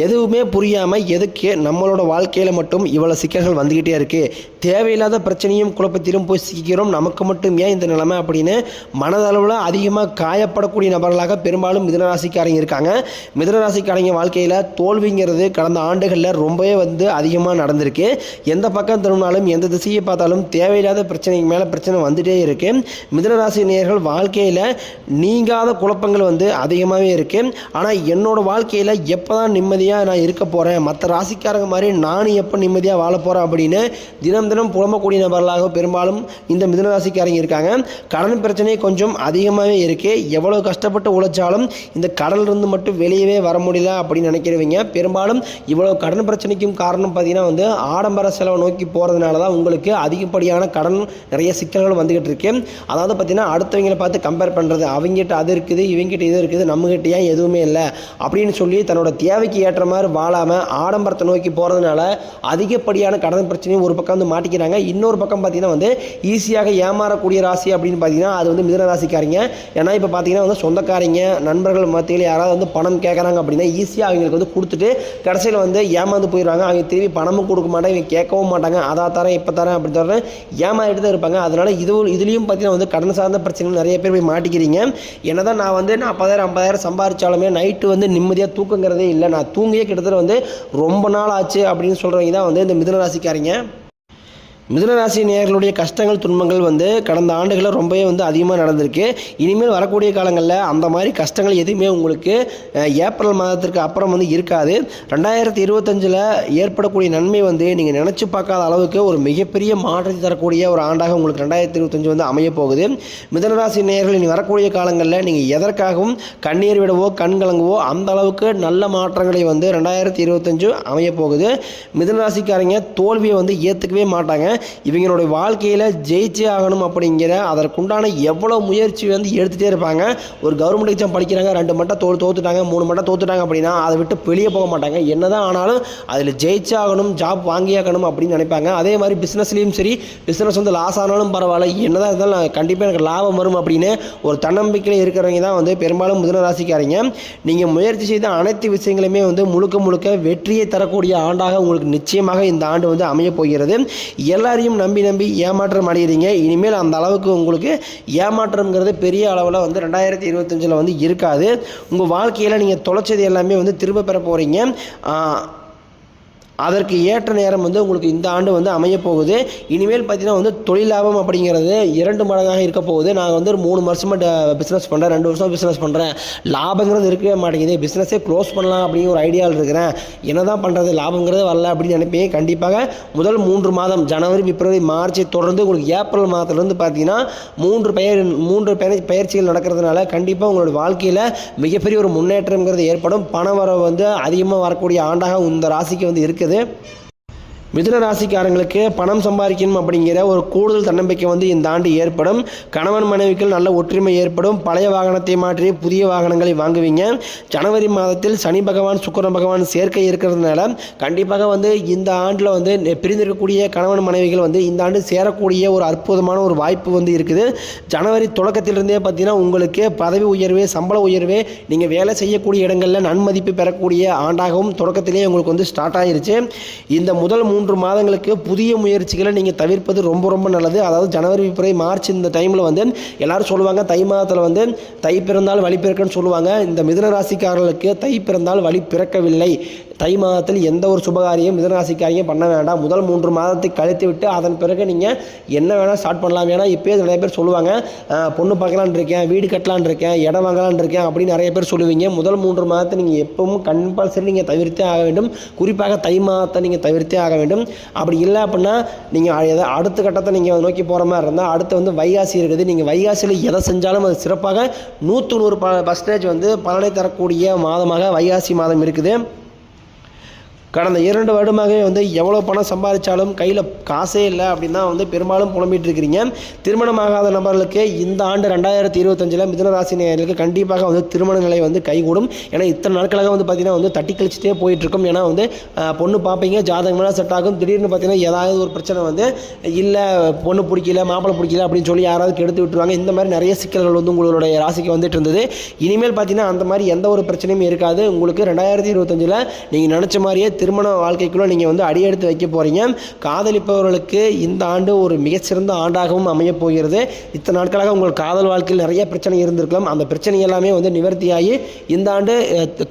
Speaker 1: எதுவுமே புரியாமல் எதுக்கு நம்மளோட வாழ்க்கையில் மட்டும் இவ்வளோ சிக்கல்கள் வந்துக்கிட்டே இருக்குது தேவையில்லாத பிரச்சனையும் குழப்பத்திலும் போய் சிக்கிறோம் நமக்கு மட்டும் ஏன் இந்த நிலைமை அப்படின்னு மனதளவில் அதிகமாக காயப்படக்கூடிய நபர்களாக பெரும்பாலும் மிதனராசிக்காரங்க இருக்காங்க. மிதனராசிக்காரங்க வாழ்க்கையில் தோல்விங்கிறது கடந்த ஆண்டுகளில் ரொம்பவே வந்து அதிகமாக நடந்திருக்கு. எந்த பக்கம் பக்கம் திரும்பினாலும் எந்த திசையை பார்த்தாலும் தேவையில்லாத பிரச்சனைக்கு மேலே பிரச்சனை வந்துகிட்டே இருக்குது மிதனராசி நேர்கள் வாழ்க்கையில் நீங்காத குழப்பங்கள் வந்து அதிகமாகவே இருக்குது ஆனால் என்னோடய வாழ்க்கையில் எப்போ தான் நிம்மதியாக நான் இருக்க போகிறேன் மற்ற ராசிக்காரங்க மாதிரி நானும் எப்போ நிம்மதியாக வாழ போகிறேன் அப்படின்னு தினம் தினம் புலம்பக்கூடிய நபர்களாக பெரும்பாலும் இந்த மிதனராசிக்காரங்க இருக்காங்க. கடன் பிரச்சனை கொஞ்சம் அதிகமாகவே இருக்குது எவ்வளோ கஷ்டப்பட்டு உழைச்சாலும் இந்த கடலிருந்து மட்டும் வெளியவே வர முடியல அப்படின்னு நினைக்கிறவங்க பெரும்பாலும் இவ்வளோ கடன் பிரச்சனைக்கும் காரணம் பார்த்தீங்கன்னா வந்து ஆடம்பர செலவை நோக்கி நோக்கி போகிறதுனால தான் உங்களுக்கு அதிகப்படியான கடன் நிறைய சிக்கல்கள் வந்துக்கிட்டு இருக்கு. அதாவது பார்த்தீங்கன்னா அடுத்தவங்களை பார்த்து கம்பேர் பண்ணுறது அவங்ககிட்ட அது இருக்குது இவங்ககிட்ட இது இருக்குது நம்மகிட்ட ஏன் எதுவுமே இல்லை? அப்படின்னு சொல்லி தன்னோட தேவைக்கு ஏற்ற மாதிரி வாழாமல் ஆடம்பரத்தை நோக்கி போகிறதுனால அதிகப்படியான கடன் பிரச்சனையும் ஒரு பக்கம் வந்து மாட்டிக்கிறாங்க. இன்னொரு பக்கம் பார்த்தீங்கன்னா வந்து ஈஸியாக ஏமாறக்கூடிய ராசி அப்படின்னு பார்த்தீங்கன்னா அது வந்து மிதன ராசிக்காரங்க. ஏன்னா இப்போ பார்த்தீங்கன்னா வந்து சொந்தக்காரங்க நண்பர்கள் மத்தியில் யாராவது வந்து பணம் கேட்குறாங்க அப்படின்னா ஈஸியாக அவங்களுக்கு வந்து கொடுத்துட்டு கடைசியில் வந்து ஏமாந்து போயிடுவாங்க. அவங்க திரும்பி பணமும் கொடுக்க மாட்டாங்க இவங்க கேட்கவும் மாட்டாங்க. அதை தரேன் இப்போ தரேன் அப்படி தரேன். ஏமாறிட்டு தான் இருப்பாங்க. அதனால் இது இதுலேயும் பார்த்தீங்கன்னா வந்து கடன் சார்ந்த பிரச்சனைகள் நிறைய பேர் போய் மாட்டிக்கிறீங்க. என்ன தான் நான் வந்து நாற்பதாயிரம் ஐம்பதாயிரம் சம்பாரிச்சாலுமே நைட்டு வந்து நிம்மதியாக தூக்கங்கிறதே இல்லை. நான் தூங்கியே கிட்டத்தட்ட வந்து ரொம்ப நாள் ஆச்சு அப்படின்னு சொல்கிறவங்க தான் வந்து இந்த மிதுன ராசிக்காரங்க. மிதுனராசி நேர்களுடைய கஷ்டங்கள் துன்பங்கள் வந்து கடந்த ஆண்டுகளில் ரொம்பவே வந்து அதிகமாக நடந்திருக்கு. இனிமேல் வரக்கூடிய காலங்களில் அந்த மாதிரி கஷ்டங்கள் எதுவுமே உங்களுக்கு ஏப்ரல் மாதத்திற்கு அப்புறம் வந்து இருக்காது. ரெண்டாயிரத்தி இருபத்தஞ்சில் ஏற்படக்கூடிய நன்மை வந்து நீங்கள் நினச்சி பார்க்காத அளவுக்கு ஒரு மிகப்பெரிய மாற்றத்தை தரக்கூடிய ஒரு ஆண்டாக உங்களுக்கு ரெண்டாயிரத்தி இருபத்தஞ்சு வந்து அமைய போகுது மிதனராசி நேயர்கள் இனி வரக்கூடிய காலங்களில் நீங்கள் எதற்காகவும் கண்ணீர் விடவோ கண் கலங்கவோ அந்த அளவுக்கு நல்ல மாற்றங்களை வந்து ரெண்டாயிரத்தி இருபத்தஞ்சு அமைய போகுது மிதனராசிக்காரங்க தோல்வியை வந்து ஏற்றுக்கவே மாட்டாங்க. இவங்களுடைய வாழ்க்கையில் ஜெயிச்சே ஆகணும் அப்படிங்கிற அதற்குண்டான எவ்வளோ முயற்சி வந்து எடுத்துகிட்டே இருப்பாங்க. ஒரு கவர்மெண்ட் எக்ஸாம் படிக்கிறாங்க ரெண்டு மட்டம் தோ தோத்துட்டாங்க மூணு மட்டும் தோத்துட்டாங்க அப்படின்னா அதை விட்டு வெளியே போக மாட்டாங்க. என்னதான் ஆனாலும் அதில் ஜெயிச்சே ஆகணும் ஜாப் வாங்கியாகணும் அப்படின்னு நினைப்பாங்க. அதே மாதிரி பிஸ்னஸ்லேயும் சரி பிஸ்னஸ் வந்து லாஸ் ஆனாலும் பரவாயில்ல. என்னதான் இருந்தாலும் கண்டிப்பாக எனக்கு லாபம் வரும் அப்படின்னு ஒரு தன்னம்பிக்கையில் இருக்கிறவங்க தான் வந்து பெரும்பாலும் முதல ராசிக்காரங்க. நீங்கள் முயற்சி செய்த அனைத்து விஷயங்களுமே வந்து முழுக்க முழுக்க வெற்றியை தரக்கூடிய ஆண்டாக உங்களுக்கு நிச்சயமாக இந்த ஆண்டு வந்து அமைய போகிறது. எல்லாரையும் நம்பி நம்பி ஏமாற்றம் அடைகிறீங்க இனிமேல் அந்த அளவுக்கு உங்களுக்கு ஏமாற்றம்ங்கிறது பெரிய அளவில் வந்து ரெண்டாயிரத்தி இருபத்தஞ்சில் வந்து இருக்காது. உங்கள் வாழ்க்கையில் நீங்கள் தொலைச்சது எல்லாமே வந்து திரும்ப பெற போகிறீங்க அதற்கு ஏற்ற நேரம் வந்து உங்களுக்கு இந்த ஆண்டு வந்து அமைய போகுது. இனிமேல் பார்த்தீங்கன்னா வந்து தொழில் லாபம் அப்படிங்கிறது இரண்டு மடங்காக இருக்க போகுது. நான் வந்து ஒரு மூணு வருஷமாக பிஸ்னஸ் பண்ணுறேன் ரெண்டு வருஷம் பிஸ்னஸ் பண்ணுறேன் லாபங்கிறது இருக்கவே மாட்டேங்குது. பிஸ்னஸே க்ளோஸ் பண்ணலாம் அப்படிங்கிற ஒரு ஐடியாவில் இருக்கிறேன். என்ன தான் பண்ணுறது லாபங்கிறது வரல அப்படின்னு நினைப்பேன். கண்டிப்பாக முதல் மூன்று மாதம் ஜனவரி பிப்ரவரி மார்ச்சை தொடர்ந்து உங்களுக்கு ஏப்ரல் மாதத்துலேருந்து பார்த்தீங்கன்னா மூன்று பெயர் மூன்று பெயர் பயிற்சிகள் நடக்கிறதுனால கண்டிப்பாக உங்களோட வாழ்க்கையில் மிகப்பெரிய ஒரு முன்னேற்றம்ங்கிறது ஏற்படும். பண வரவு வந்து அதிகமாக வரக்கூடிய ஆண்டாக இந்த ராசிக்கு வந்து இருக்குது. இருக்கிறது மிதுன ராசிக்காரங்களுக்கு பணம் சம்பாதிக்கணும் அப்படிங்கிற ஒரு கூடுதல் தன்னம்பிக்கை வந்து இந்த ஆண்டு ஏற்படும். கணவன் மனைவிக்குள் நல்ல ஒற்றுமை ஏற்படும். பழைய வாகனத்தை மாற்றி புதிய வாகனங்களை வாங்குவீங்க. ஜனவரி மாதத்தில் சனி பகவான் சுக்கரன் பகவான் சேர்க்கை இருக்கிறதுனால கண்டிப்பாக வந்து இந்த ஆண்டில் வந்து பிரிந்திருக்கக்கூடிய கணவன் மனைவிகள் வந்து இந்த ஆண்டு சேரக்கூடிய ஒரு அற்புதமான ஒரு வாய்ப்பு வந்து இருக்குது. ஜனவரி தொடக்கத்திலிருந்தே பார்த்தீங்கன்னா உங்களுக்கு பதவி உயர்வு சம்பள உயர்வு நீங்கள் வேலை செய்யக்கூடிய இடங்களில் நன்மதிப்பு பெறக்கூடிய ஆண்டாகவும் தொடக்கத்திலேயே உங்களுக்கு வந்து ஸ்டார்ட் ஆயிருச்சு. இந்த முதல் மூன்று மாதங்களுக்கு புதிய முயற்சிகளை நீங்கள் தவிர்ப்பது ரொம்ப ரொம்ப நல்லது. அதாவது ஜனவரி பிப்ரவரி மார்ச் இந்த டைமில் வந்து எல்லாரும் சொல்லுவாங்க தை மாதத்தில் வந்து தை பிறந்தால் வழி பிறக்குன்னு சொல்லுவாங்க. இந்த மிதன ராசிக்காரர்களுக்கு தை பிறந்தால் வழி பிறக்கவில்லை. தை மாதத்தில் எந்த ஒரு சுபகாரியம் மிதனராசிக்காரியம் பண்ண வேண்டாம். முதல் மூன்று மாதத்தை கழித்து விட்டு அதன் பிறகு நீங்கள் என்ன வேணால் ஸ்டார்ட் பண்ணலாம். ஏன்னா இப்போயே நிறைய பேர் சொல்லுவாங்க பொண்ணு பார்க்கலான் இருக்கேன் வீடு கட்டலான்னு இருக்கேன் இடம் வாங்கலான் இருக்கேன் அப்படின்னு நிறைய பேர் சொல்லுவீங்க. முதல் மூன்று மாதத்தை நீங்கள் எப்பவும் கம்பல்சரி நீங்கள் தவிர்த்தே ஆக வேண்டும். குறிப்பாக தை மாதத்தை நீங்கள் தவிர்த்தே ஆக வேண்டும். அப்படி இல்லை அப்படின்னா நீங்கள் எதை அடுத்த கட்டத்தை நீங்கள் நோக்கி போகிற மாதிரி இருந்தால் அடுத்து வந்து வைகாசி இருக்குது. நீங்கள் வைகாசியில் எதை செஞ்சாலும் அது சிறப்பாக நூற்று நூறு ப பர்சன்டேஜ் வந்து பலனை தரக்கூடிய மாதமாக வைகாசி மாதம் இருக்குது. கடந்த இரண்டு வருடமாகவே வந்து எவ்வளோ பணம் சம்பாதிச்சாலும் கையில் காசே இல்லை அப்படின்னா வந்து பெரும்பாலும் புலம்பிட்டு இருக்கிறீங்க. திருமணமாகாத நபர்களுக்கு இந்த ஆண்டு ரெண்டாயிரத்தி இருபத்தஞ்சில் மிதனராசி நேயர்களுக்கு கண்டிப்பாக வந்து திருமண நிலை வந்து கைகூடும். ஏன்னா இத்தனை நாட்களாக வந்து பார்த்திங்கன்னா வந்து தட்டி கழிச்சிட்டே போயிட்டுருக்கும். ஏன்னா வந்து பொண்ணு பார்ப்பீங்க ஜாதகமெல்லாம் செட் ஆகும். திடீர்னு பார்த்தீங்கன்னா ஏதாவது ஒரு பிரச்சனை வந்து இல்லை பொண்ணு பிடிக்கல மாப்பிள்ளை பிடிக்கல அப்படின்னு சொல்லி யாராவது கெடுத்து விட்டுருவாங்க. இந்த மாதிரி நிறைய சிக்கல்கள் வந்து உங்களுடைய ராசிக்கு வந்துட்டு இருந்தது. இனிமேல் பார்த்தீங்கன்னா அந்த மாதிரி எந்த ஒரு பிரச்சனையும் இருக்காது. உங்களுக்கு ரெண்டாயிரத்தி இருபத்தஞ்சில் நீங்கள் நினச்ச மாதிரியே திருமண வாழ்க்கைக்குள்ளே நீங்கள் வந்து அடியெடுத்து வைக்க போகிறீங்க காதலிப்பவர்களுக்கு இந்த ஆண்டு ஒரு மிகச்சிறந்த ஆண்டாகவும் அமையப் போகிறது. இத்தனை நாட்களாக உங்கள் காதல் வாழ்க்கையில் நிறைய பிரச்சனை இருந்திருக்கலாம். அந்த பிரச்சனை எல்லாமே வந்து நிவர்த்தியாகி இந்த ஆண்டு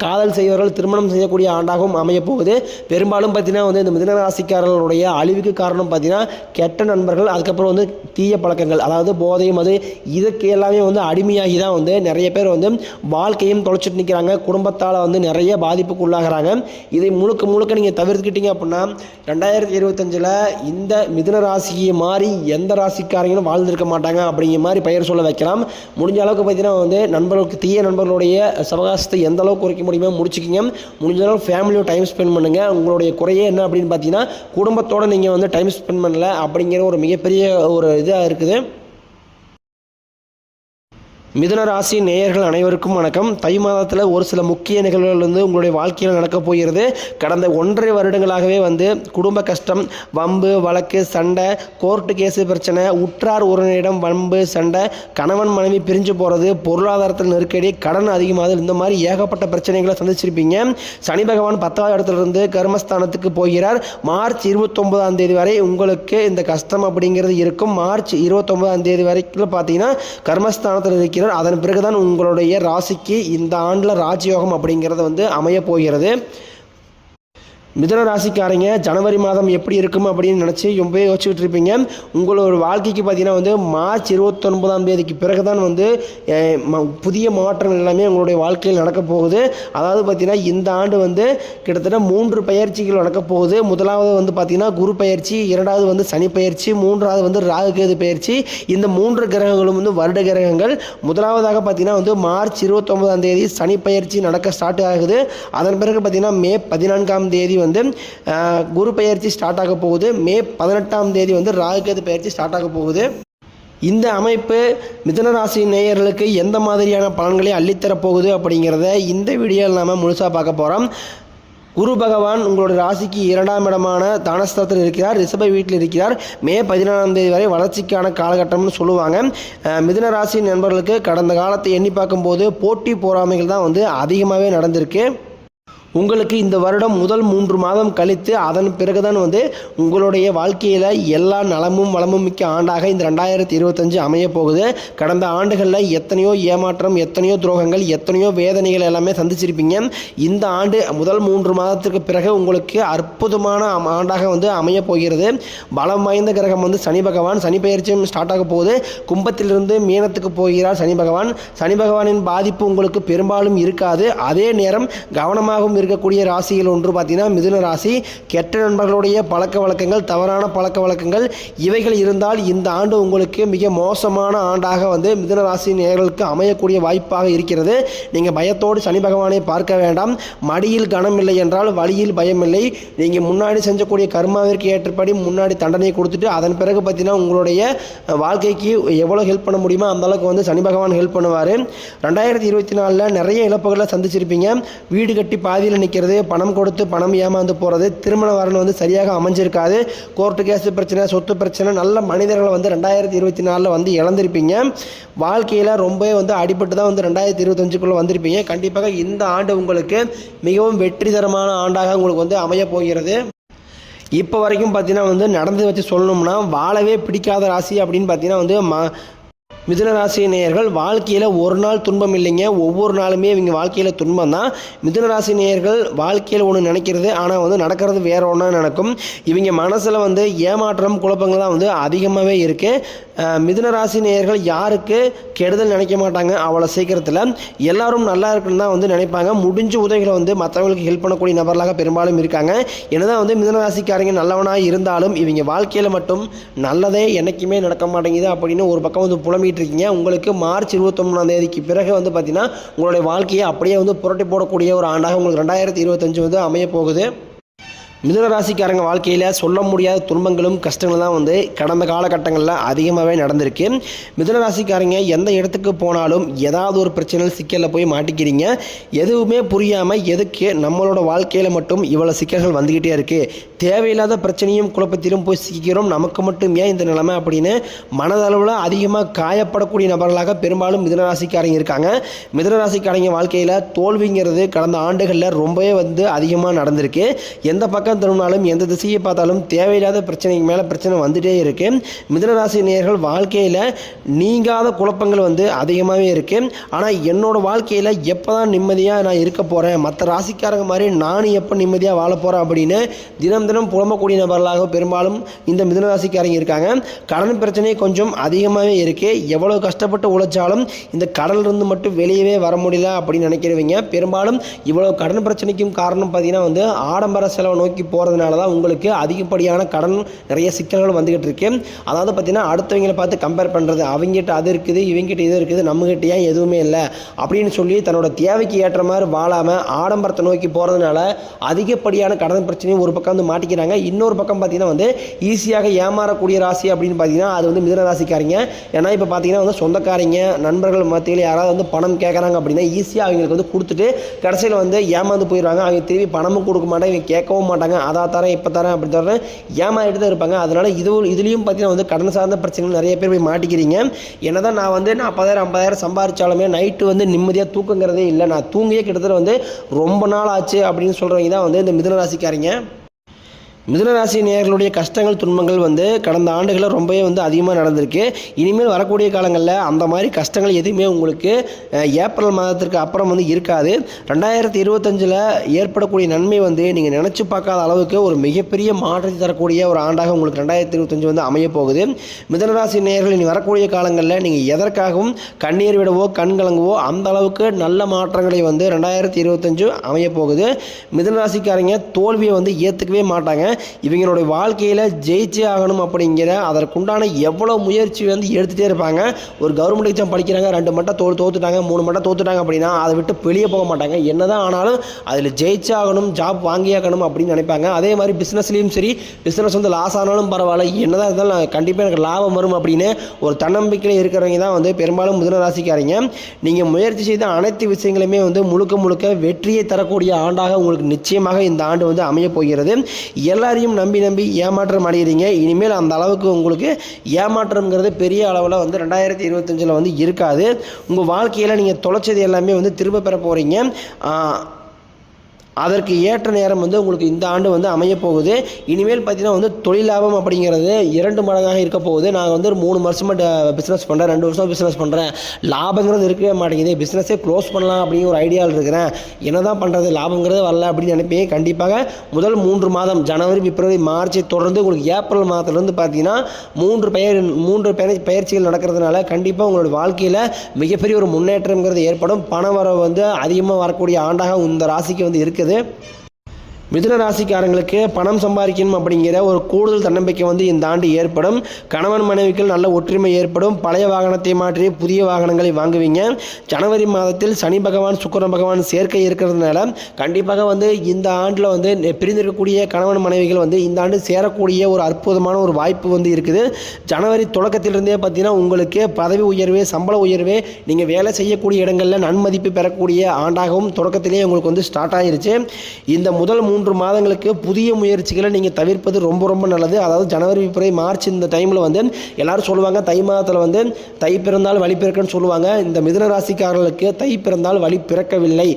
Speaker 1: காதல் செய்வர்கள் திருமணம் செய்யக்கூடிய ஆண்டாகவும் அமையப் போகுது. பெரும்பாலும் பார்த்தீங்கன்னா வந்து இந்த மிதன ராசிக்காரர்களுடைய அழிவுக்கு காரணம் பார்த்தீங்கன்னா கெட்ட நண்பர்கள் அதுக்கப்புறம் வந்து தீய பழக்கங்கள். அதாவது போதையும் அது இதுக்கு எல்லாமே வந்து அடிமையாகி தான் வந்து நிறைய பேர் வந்து வாழ்க்கையும் தொலைச்சிட்டு நிற்கிறாங்க குடும்பத்தால் வந்து நிறைய பாதிப்புக்கு உள்ளாகிறாங்க. இதை முழுக்க முழு முழுக்க நீங்கள் தவிர்த்துக்கிட்டீங்க அப்படின்னா ரெண்டாயிரத்தி இருபத்தஞ்சில் இந்த மிதுன ராசியை மாறி எந்த ராசிக்காரங்களும் வாழ்ந்திருக்க மாட்டாங்க அப்படிங்கிற மாதிரி பெயர் சொல்ல வைக்கலாம். முடிஞ்ச அளவுக்கு பார்த்தீங்கன்னா வந்து நண்பர்களுக்கு தீய நண்பர்களுடைய சவகாசத்தை எந்த அளவுக்கு குறைக்க முடியுமோ முடிச்சுக்கிங்க. முடிஞ்ச அளவுக்கு ஃபேமிலியோட டைம் ஸ்பெண்ட் பண்ணுங்கள் உங்களுடைய குறையே என்ன அப்படின்னு பார்த்தீங்கன்னா குடும்பத்தோடு நீங்கள் வந்து டைம் ஸ்பெண்ட் பண்ணல அப்படிங்கிற ஒரு மிகப்பெரிய ஒரு இதாக இருக்குது. மிதுனராசி நேயர்கள் அனைவருக்கும் வணக்கம். தை மாதத்தில் ஒரு சில முக்கிய நிகழ்வுகள் வந்து உங்களுடைய வாழ்க்கையில் நடக்கப் போகிறது. கடந்த ஒன்றரை வருடங்களாகவே வந்து குடும்ப கஷ்டம் வம்பு வழக்கு சண்டை கோர்ட்டு கேஸு பிரச்சனை உற்றார் உறவினரிடம் வம்பு சண்டை கணவன் மனைவி பிரிஞ்சு போகிறது பொருளாதாரத்தில் நெருக்கடி கடன் அதிகமாக இந்த மாதிரி ஏகப்பட்ட பிரச்சனைகளை சந்திச்சிருப்பீங்க. சனி பகவான் பத்தாவது இடத்துலேருந்து கர்மஸ்தானத்துக்கு போகிறார். மார்ச் இருபத்தொன்பதாம் தேதி வரை உங்களுக்கு இந்த கஷ்டம் அப்படிங்கிறது இருக்கும். மார்ச் இருபத்தொன்பதாம் தேதி வரைக்கும் பார்த்தீங்கன்னா கர்மஸ்தானத்தில் இருக்கிற இருக்கிறார் அதன் பிறகுதான் உங்களுடைய ராசிக்கு இந்த ஆண்டில் ராஜயோகம் அப்படிங்கிறது வந்து அமைய போகிறது. மிதன ராசிக்காரங்க ஜனவரி மாதம் எப்படி இருக்கும் அப்படின்னு நினச்சி ரொம்பவே யோசிச்சுட்டு இருப்பீங்க. உங்களோட வாழ்க்கைக்கு பார்த்தீங்கன்னா வந்து மார்ச் இருபத்தொன்பதாம் தேதிக்கு பிறகு தான் வந்து புதிய மாற்றங்கள் எல்லாமே உங்களுடைய வாழ்க்கையில் நடக்க போகுது. அதாவது பார்த்தீங்கன்னா இந்த ஆண்டு வந்து கிட்டத்தட்ட மூன்று பயிற்சிகள் நடக்க போகுது. முதலாவது வந்து பார்த்தீங்கன்னா குரு பயிற்சி இரண்டாவது வந்து சனி பயிற்சி மூன்றாவது வந்து ராகுகேது பயிற்சி. இந்த மூன்று கிரகங்களும் வந்து வருட கிரகங்கள். முதலாவதாக பார்த்தீங்கன்னா வந்து மார்ச் இருபத்தொன்பதாம் தேதி சனி பயிற்சி நடக்க ஸ்டார்ட் ஆகுது. அதன் பிறகு பார்த்தீங்கன்னா மே பதினான்காம் தேதி வந்து குரு பயிற்சி ஸ்டார்ட் ஆக போகுது. மே பதினெட்டாம் தேதி வந்து ராகுகேது பயிற்சி ஸ்டார்ட் ஆக போகுது. இந்த அமைப்பு மிதனராசி நேயர்களுக்கு எந்த மாதிரியான பலன்களை அள்ளித்தரப்போகுது அப்படிங்கிறத இந்த வீடியோவில் நாம் முழுசாக பார்க்க போகிறோம் குரு பகவான் உங்களுடைய ராசிக்கு இரண்டாம் இடமான தானஸ்தத்தில் இருக்கிறார் ரிஷப வீட்டில் இருக்கிறார். மே பதினாலாம் தேதி வரை வளர்ச்சிக்கான காலகட்டம்னு சொல்லுவாங்க. மிதுன ராசி நண்பர்களுக்கு கடந்த காலத்தை எண்ணி பார்க்கும்போது போட்டி போராமைகள் தான் வந்து அதிகமாகவே நடந்திருக்கு. உங்களுக்கு இந்த வருடம் முதல் மூன்று மாதம் கழித்து அதன் பிறகுதான் வந்து உங்களுடைய வாழ்க்கையில் எல்லா நலமும் வளமும் மிக்க ஆண்டாக இந்த ரெண்டாயிரத்தி இருபத்தஞ்சு அமைய போகுது. கடந்த ஆண்டுகளில் எத்தனையோ ஏமாற்றம் எத்தனையோ துரோகங்கள் எத்தனையோ வேதனைகள் எல்லாமே சந்திச்சிருப்பீங்க. இந்த ஆண்டு முதல் மூன்று மாதத்திற்கு பிறகு உங்களுக்கு அற்புதமான ஆண்டாக வந்து அமைய போகிறது. பலம் வாய்ந்த கிரகம் வந்து சனி பகவான். சனி பயிற்சியும் ஸ்டார்ட் ஆக போகுது. கும்பத்திலிருந்து மீனத்துக்கு போகிறார் சனி பகவான். சனி பகவானின் பாதிப்பு உங்களுக்கு பெரும்பாலும் இருக்காது. அதே நேரம் கவனமாகவும் இருக்கக்கூடிய ராசிகள் ஒன்று பார்த்தீங்கன்னா மிதுன ராசி. கெட்ட நண்பர்களுடைய பழக்க வழக்கங்கள் தவறான பழக்க வழக்கங்கள் இவைகள் இருந்தால் இந்த ஆண்டு உங்களுக்கு மிக மோசமான ஆண்டாக வந்து மிதுன ராசி நேர்களுக்கு அமையக்கூடிய வாய்ப்பாக இருக்கிறது. நீங்கள் பயத்தோடு சனி பகவானை பார்க்க வேண்டாம். மடியில் கனம் இல்லை என்றால் வழியில் பயம் இல்லை. நீங்கள் முன்னாடி செஞ்சக்கூடிய கர்மாவிற்கு ஏற்றபடி முன்னாடி தண்டனை கொடுத்துட்டு அதன் பிறகு பார்த்தீங்கன்னா உங்களுடைய வாழ்க்கைக்கு எவ்வளோ ஹெல்ப் பண்ண முடியுமோ அந்த அளவுக்கு வந்து சனி பகவான் ஹெல்ப் பண்ணுவார். ரெண்டாயிரத்தி இருபத்தி நாலில் நிறைய இழப்புகளை சந்திச்சிருப்பீங்க. வீடு கட்டி பாதியில் வழியில் நிற்கிறது பணம் கொடுத்து பணம் ஏமாந்து போகிறது திருமண வரன் வந்து சரியாக அமைஞ்சிருக்காது. கோர்ட்டு கேஸு பிரச்சனை சொத்து பிரச்சனை நல்ல மனிதர்களை வந்து ரெண்டாயிரத்தி இருபத்தி நாலில் வந்து இழந்திருப்பீங்க. வாழ்க்கையில் ரொம்பவே வந்து அடிபட்டு தான் வந்து ரெண்டாயிரத்தி இருபத்தஞ்சுக்குள்ளே வந்திருப்பீங்க. கண்டிப்பாக இந்த ஆண்டு உங்களுக்கு மிகவும் வெற்றிகரமான ஆண்டாக உங்களுக்கு வந்து அமைய போகிறது. இப்போ வரைக்கும் பார்த்தீங்கன்னா வந்து நடந்து வச்சு சொல்லணும்னா வாழவே பிடிக்காத ராசி அப்படின்னு பார்த்தீங்கன்னா வந்து மா மிதுனராசி நேயர்கள் வாழ்க்கையில் ஒரு நாள் துன்பம் இல்லைங்க. ஒவ்வொரு நாளுமே இவங்க வாழ்க்கையில் துன்பம் தான். மிதுனராசி நேயர்கள் வாழ்க்கையில் ஒன்று நினைக்கிறது ஆனால் வந்து நடக்கிறது வேற ஒன்றா நடக்கும். இவங்க மனசில் வந்து ஏமாற்றம் குழப்பங்கள் தான் வந்து அதிகமாகவே இருக்குது மிதுனராசி நேயர்கள் யாருக்கு கெடுதல் நினைக்க மாட்டாங்க அவ்வளோ சீக்கிரத்தில். எல்லாரும் நல்லா இருக்குன்னு தான் வந்து நினைப்பாங்க. முடிஞ்ச உதவிகளை வந்து மற்றவங்களுக்கு ஹெல்ப் பண்ணக்கூடிய நபர்களாக பெரும்பாலும் இருக்காங்க. என்னதான் வந்து மிதுனராசிக்காரங்க நல்லவனாக இருந்தாலும் இவங்க வாழ்க்கையில் மட்டும் நல்லதே என்றைக்குமே நடக்க மாட்டேங்குது அப்படின்னு ஒரு பக்கம் வந்து புலம்பி இருக்கீங்க உங்களுக்கு மார்ச் இருபத்தொன்னாம் தேதிக்கு பிறகு வந்து பார்த்தீங்கன்னா உங்களுடைய வாழ்க்கையை அப்படியே வந்து புரட்டி போடக்கூடிய ஒரு ஆண்டாக உங்களுக்கு ரெண்டாயிரத்தி இருபத்தஞ்சு வந்து அமைய போகுது மிதனராசிக்காரங்க வாழ்க்கையில் சொல்ல முடியாத துன்பங்களும் கஷ்டங்களும் தான் வந்து கடந்த காலகட்டங்களில் அதிகமாகவே நடந்திருக்கு. மிதனராசிக்காரங்க எந்த இடத்துக்கு போனாலும் ஏதாவது ஒரு பிரச்சனையில் சிக்கலில் போய் மாட்டிக்கிறீங்க. எதுவுமே புரியாமல் எதுக்கு நம்மளோட வாழ்க்கையில் மட்டும் இவ்வளோ சிக்கல்கள் வந்துக்கிட்டே இருக்குது தேவையில்லாத பிரச்சனையும் குழப்பத்திலும் போய் சிக்கிறோம் நமக்கு மட்டும் ஏன் இந்த நிலைமை அப்படின்னு மனதளவில் அதிகமாக காயப்படக்கூடிய நபர்களாக பெரும்பாலும் மிதனராசிக்காரங்க இருக்காங்க. மிதனராசிக்காரங்க வாழ்க்கையில் தோல்விங்கிறது கடந்த ஆண்டுகளில் ரொம்பவே வந்து அதிகமாக நடந்திருக்கு. எந்த பக்கம் பக்கம் திரும்பினாலும் எந்த திசையை பார்த்தாலும் தேவையில்லாத பிரச்சனைக்கு மேலே பிரச்சனை வந்துகிட்டே இருக்குது மிதனராசி நேயர்கள் வாழ்க்கையில் நீங்காத குழப்பங்கள் வந்து அதிகமாகவே இருக்குது ஆனால் என்னோட வாழ்க்கையில் எப்போ தான் நிம்மதியாக நான் இருக்க போகிறேன் மற்ற ராசிக்காரங்க மாதிரி நானும் எப்போ நிம்மதியாக வாழ போகிறேன் அப்படின்னு தினம் தினம் புலம்பக்கூடிய நபர்களாக பெரும்பாலும் இந்த மிதனராசிக்காரங்க இருக்காங்க. கடன் பிரச்சனை கொஞ்சம் அதிகமாகவே இருக்குது எவ்வளோ கஷ்டப்பட்டு உழைச்சாலும் இந்த கடலிருந்து இருந்து மட்டும் வெளியவே வர முடியல அப்படின்னு நினைக்கிறவங்க பெரும்பாலும் இவ்வளோ கடன் பிரச்சனைக்கும் காரணம் பார்த்திங்கன்னா வந்து ஆடம்பர செலவை நோக்கி போகிறதுனால தான் உங்களுக்கு அதிகப்படியான கடன் நிறைய சிக்கல்கள் வந்துகிட்டு இருக்கு. அதாவது பார்த்தீங்கன்னா அடுத்தவங்களை பார்த்து கம்பேர் பண்ணுறது அவங்ககிட்ட அது இருக்குது இவங்ககிட்ட இது இருக்குது நம்மகிட்ட ஏன் எதுவுமே இல்லை? அப்படின்னு சொல்லி தன்னோட தேவைக்கு ஏற்ற மாதிரி வாழாமல் ஆடம்பரத்தை நோக்கி போகிறதுனால அதிகப்படியான கடன் பிரச்சனையும் ஒரு பக்கம் வந்து மாட்டிக்கிறாங்க. இன்னொரு பக்கம் பார்த்தீங்கன்னா வந்து ஈஸியாக ஏமாறக்கூடிய ராசி அப்படின்னு பார்த்தீங்கன்னா அது வந்து மிதன ராசிக்காரங்க. ஏன்னா இப்போ பார்த்தீங்கன்னா வந்து சொந்தக்காரங்க நண்பர்கள் மத்தியில் யாராவது வந்து பணம் கேட்குறாங்க அப்படின்னா ஈஸியாக அவங்களுக்கு வந்து கொடுத்துட்டு கடைசியில் வந்து ஏமாந்து போயிடுவாங்க. அவங்க திருப்பி பணமும் கொடுக்க மாட்டாங்க இவங்க கேட்கவும் மாட்டாங்க. அதான் தரேன் இப்போ தரேன் அப்படி தரேன் ஏமாறிட்டு தான் இருப்பாங்க. அதனால் இதுவும் இதுலேயும் பார்த்தீங்கன்னா வந்து கடன் சார்ந்த பிரச்சனைகள் நிறைய பேர் போய் மாட்டிக்கிறீங்க. என்ன தான் நான் வந்து நாற்பதாயிரம் ஐம்பதாயிரம் சம்பாதிச்சாலுமே நைட்டு வந்து நிம்மதியாக தூக்கங்கிறதே இல்லை. நான் தூங்கியே கிட்டத்தட்ட வந்து ரொம்ப நாள் ஆச்சு அப்படின்னு சொல்கிறவங்க தான் வந்து இந்த மிதுன ராசிக்காரங்க. மிதுனராசி நேயர்களுடைய கஷ்டங்கள் துன்பங்கள் வந்து கடந்த ஆண்டுகளில் ரொம்பவே வந்து அதிகமாக நடந்திருக்கு. இனிமேல் வரக்கூடிய காலங்களில் அந்த மாதிரி கஷ்டங்கள் எதுவுமே உங்களுக்கு ஏப்ரல் மாதத்திற்கு அப்புறம் வந்து இருக்காது. ரெண்டாயிரத்தி இருபத்தஞ்சில் ஏற்படக்கூடிய நன்மை வந்து நீங்கள் நினச்சி பார்க்காத அளவுக்கு ஒரு மிகப்பெரிய மாற்றத்தை தரக்கூடிய ஒரு ஆண்டாக உங்களுக்கு ரெண்டாயிரத்தி இருபத்தஞ்சு வந்து அமைய போகுது. மிதனராசி நேயர்கள் இனி வரக்கூடிய காலங்களில் நீங்கள் எதற்காகவும் கண்ணீர் விடவோ கண் கலங்கவோ அந்த அளவுக்கு நல்ல மாற்றங்களை வந்து ரெண்டாயிரத்தி இருபத்தஞ்சு அமைய போகுது. மிதனராசிக்காரங்க தோல்வியை வந்து ஏற்றுக்கவே மாட்டாங்க. இவங்களுடைய வாழ்க்கையில் ஜெயிச்சே ஆகணும் அப்படிங்கிற அதற்குண்டான எவ்வளோ முயற்சி வந்து எடுத்துகிட்டே இருப்பாங்க. ஒரு கவர்மெண்ட் எக்ஸாம் படிக்கிறாங்க ரெண்டு மட்டம் தோல் தோத்துட்டாங்க மூணு மட்டம் தோத்துட்டாங்க அப்படின்னா அதை விட்டு வெளியே போக மாட்டாங்க. என்னதான் ஆனாலும் அதில் ஜெயிச்சே ஆகணும் ஜாப் வாங்கியாகணும் அப்படின்னு நினைப்பாங்க. அதே மாதிரி பிஸ்னஸ்லேயும் சரி பிஸ்னஸ் வந்து லாஸ் ஆனாலும் பரவாயில்ல. என்னதான் இருந்தாலும் நான் கண்டிப்பாக எனக்கு லாபம் வரும் அப்படின்னு ஒரு தன்னம்பிக்கையில் இருக்கிறவங்க தான் வந்து பெரும்பாலும் முதல ராசிக்காரங்க. நீங்கள் முயற்சி செய்த அனைத்து விஷயங்களுமே வந்து முழுக்க முழுக்க வெற்றியை தரக்கூடிய ஆண்டாக உங்களுக்கு நிச்சயமாக இந்த ஆண்டு வந்து அமைய போகிறது. எல்லாரையும் நம்பி நம்பி ஏமாற்றம் அடைகிறீங்க இனிமேல் அந்த அளவுக்கு உங்களுக்கு ஏமாற்றம்ங்கிறது பெரிய அளவில் வந்து ரெண்டாயிரத்தி இருபத்தஞ்சில் வந்து இருக்காது. உங்கள் வாழ்க்கையில் நீங்கள் தொலைச்சது எல்லாமே வந்து திரும்ப பெற போகிறீங்க அதற்கு ஏற்ற நேரம் வந்து உங்களுக்கு இந்த ஆண்டு வந்து அமைய போகுது. இனிமேல் பார்த்தீங்கன்னா வந்து தொழில் லாபம் அப்படிங்கிறது இரண்டு மடங்காக இருக்க போகுது. நான் வந்து ஒரு மூணு வருஷமாக பிஸ்னஸ் பண்ணுறேன் ரெண்டு வருஷம் பிஸ்னஸ் பண்ணுறேன் லாபங்கிறது இருக்கவே மாட்டேங்குது. பிஸ்னஸே க்ளோஸ் பண்ணலாம் அப்படிங்கிற ஒரு ஐடியாவில் இருக்கிறேன். என்ன தான் பண்ணுறது லாபங்கிறது வரல அப்படின்னு நினைப்பேன் கண்டிப்பாக முதல் மூன்று மாதம் ஜனவரி பிப்ரவரி மார்ச்சை தொடர்ந்து உங்களுக்கு ஏப்ரல் மாதத்துலேருந்து பார்த்தீங்கன்னா மூன்று பெயர் மூன்று பெயர் பயிற்சிகள் நடக்கிறதுனால கண்டிப்பாக உங்களோட வாழ்க்கையில் மிகப்பெரிய ஒரு முன்னேற்றம்ங்கிறது ஏற்படும். பண வரவு வந்து அதிகமாக வரக்கூடிய ஆண்டாக இந்த ராசிக்கு வந்து இருக்குது. quedé மிதுன ராசிக்காரங்களுக்கு பணம் சம்பாதிக்கணும் அப்படிங்கிற ஒரு கூடுதல் தன்னம்பிக்கை வந்து இந்த ஆண்டு ஏற்படும். கணவன் மனைவிக்குள் நல்ல ஒற்றுமை ஏற்படும். பழைய வாகனத்தை மாற்றி புதிய வாகனங்களை வாங்குவீங்க. ஜனவரி மாதத்தில் சனி பகவான் சுக்கரன் பகவான் சேர்க்கை இருக்கிறதுனால கண்டிப்பாக வந்து இந்த ஆண்டில் வந்து பிரிந்திருக்கக்கூடிய கணவன் மனைவிகள் வந்து இந்த ஆண்டு சேரக்கூடிய ஒரு அற்புதமான ஒரு வாய்ப்பு வந்து இருக்குது. ஜனவரி தொடக்கத்திலிருந்தே பார்த்தீங்கன்னா உங்களுக்கு பதவி உயர்வு சம்பள உயர்வு நீங்கள் வேலை செய்யக்கூடிய இடங்களில் நன்மதிப்பு பெறக்கூடிய ஆண்டாகவும் தொடக்கத்திலேயே உங்களுக்கு வந்து ஸ்டார்ட் ஆயிருச்சு. இந்த முதல் மூன்று மூன்று மாதங்களுக்கு புதிய முயற்சிகளை நீங்கள் தவிர்ப்பது ரொம்ப ரொம்ப நல்லது. அதாவது ஜனவரி பிப்ரவரி மார்ச் இந்த டைமில் வந்து எல்லாரும் சொல்லுவாங்க தை மாதத்தில் வந்து தை பிறந்தால் வழி பிறக்குன்னு சொல்லுவாங்க. இந்த மிதன ராசிக்காரர்களுக்கு தை பிறந்தால் வழி பிறக்கவில்லை.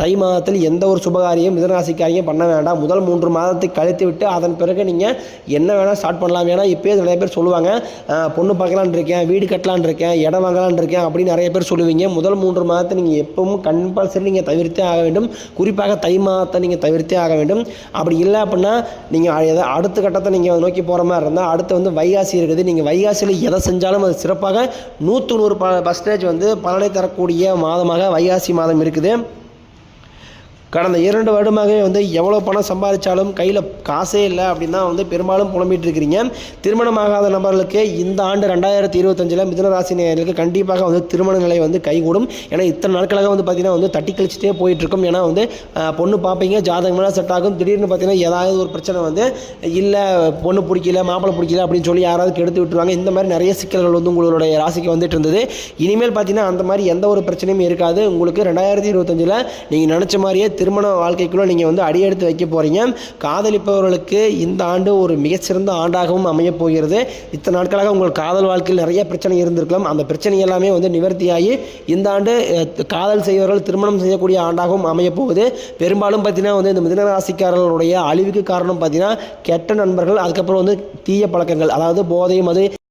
Speaker 1: தை மாதத்தில் எந்த ஒரு சுபகாரியம் மிதனராசிக்காரியம் பண்ண வேண்டாம். முதல் மூன்று மாதத்தை கழித்து விட்டு அதன் பிறகு நீங்கள் என்ன வேணால் ஸ்டார்ட் பண்ணலாம். ஏன்னா இப்போயே நிறைய பேர் சொல்லுவாங்க பொண்ணு பார்க்கலான்னு இருக்கேன் வீடு கட்டலான்னு இருக்கேன் இடம் வாங்கலான்னு இருக்கேன் அப்படின்னு நிறைய பேர் சொல்லுவீங்க. முதல் மூன்று மாதத்தை நீங்கள் எப்பவும் கம்பல்சரி நீங்கள் தவிர்த்தே ஆக வேண்டும். குறிப்பாக தை மாதத்தை நீங்கள் தவிர்த்தே ஆக வேண்டும். அப்படி இல்லை அப்படின்னா நீங்கள் எதை அடுத்த கட்டத்தை நீங்கள் நோக்கி போகிற மாதிரி இருந்தால் அடுத்து வந்து வைகாசி இருக்குது. நீங்கள் வைகாசியில் எதை செஞ்சாலும் அது சிறப்பாக நூற்று நூறு ப பர்சன்டேஜ் வந்து பலனை தரக்கூடிய மாதமாக வைகாசி மாதம் இருக்குது. கடந்த இரண்டு வருடமாகவே வந்து எவ்வளோ பணம் சம்பாதிச்சாலும் கையில் காசே இல்லை அப்படின்னா வந்து பெரும்பாலும் புலம்பிட்டு இருக்கிறீங்க. திருமணமாகாத நபர்களுக்கு இந்த ஆண்டு ரெண்டாயிரத்தி இருபத்தஞ்சில் மிதுனராசி நேயர்களுக்கு கண்டிப்பாக வந்து திருமண நிலை வந்து கைகூடும். ஏன்னா இத்தனை நாட்களாக வந்து பார்த்திங்கன்னா வந்து தட்டி கழிச்சுட்டே போயிட்டுருக்கும் ஏன்னா வந்து பொண்ணு பார்ப்பீங்க ஜாதகமெல்லாம் செட் ஆகும். திடீர்னு பார்த்தீங்கன்னா ஏதாவது ஒரு பிரச்சனை வந்து இல்லை பொண்ணு பிடிக்கல மாப்பிள்ளை பிடிக்கல அப்படின்னு சொல்லி யாராவது கெடுத்து விட்டுருவாங்க. இந்த மாதிரி நிறைய சிக்கல்கள் வந்து உங்களுடைய ராசிக்கு வந்துட்டு இருந்தது. இனிமேல் பார்த்தீங்கன்னா அந்த மாதிரி எந்த ஒரு பிரச்சனையும் இருக்காது. உங்களுக்கு ரெண்டாயிரத்தி இருபத்தஞ்சில் நீங்கள் நினச்ச மாதிரியே திருமண வாழ்க்கைக்குள்ளே நீங்கள் வந்து அடியெடுத்து வைக்க போகிறீங்க காதலிப்பவர்களுக்கு இந்த ஆண்டு ஒரு மிகச்சிறந்த ஆண்டாகவும் அமையப் போகிறது. இத்தனை நாட்களாக உங்கள் காதல் வாழ்க்கையில் நிறைய பிரச்சனை இருந்திருக்கலாம். அந்த பிரச்சனை எல்லாமே வந்து நிவர்த்தியாகி இந்த ஆண்டு காதல் செய்வர்கள் திருமணம் செய்யக்கூடிய ஆண்டாகவும் அமையப் போகுது. பெரும்பாலும் பார்த்தீங்கன்னா வந்து இந்த மிதனராசிக்காரர்களுடைய அழிவுக்கு காரணம் பார்த்தீங்கன்னா கெட்ட நண்பர்கள் அதுக்கப்புறம் வந்து தீய பழக்கங்கள் அதாவது போதையும் அது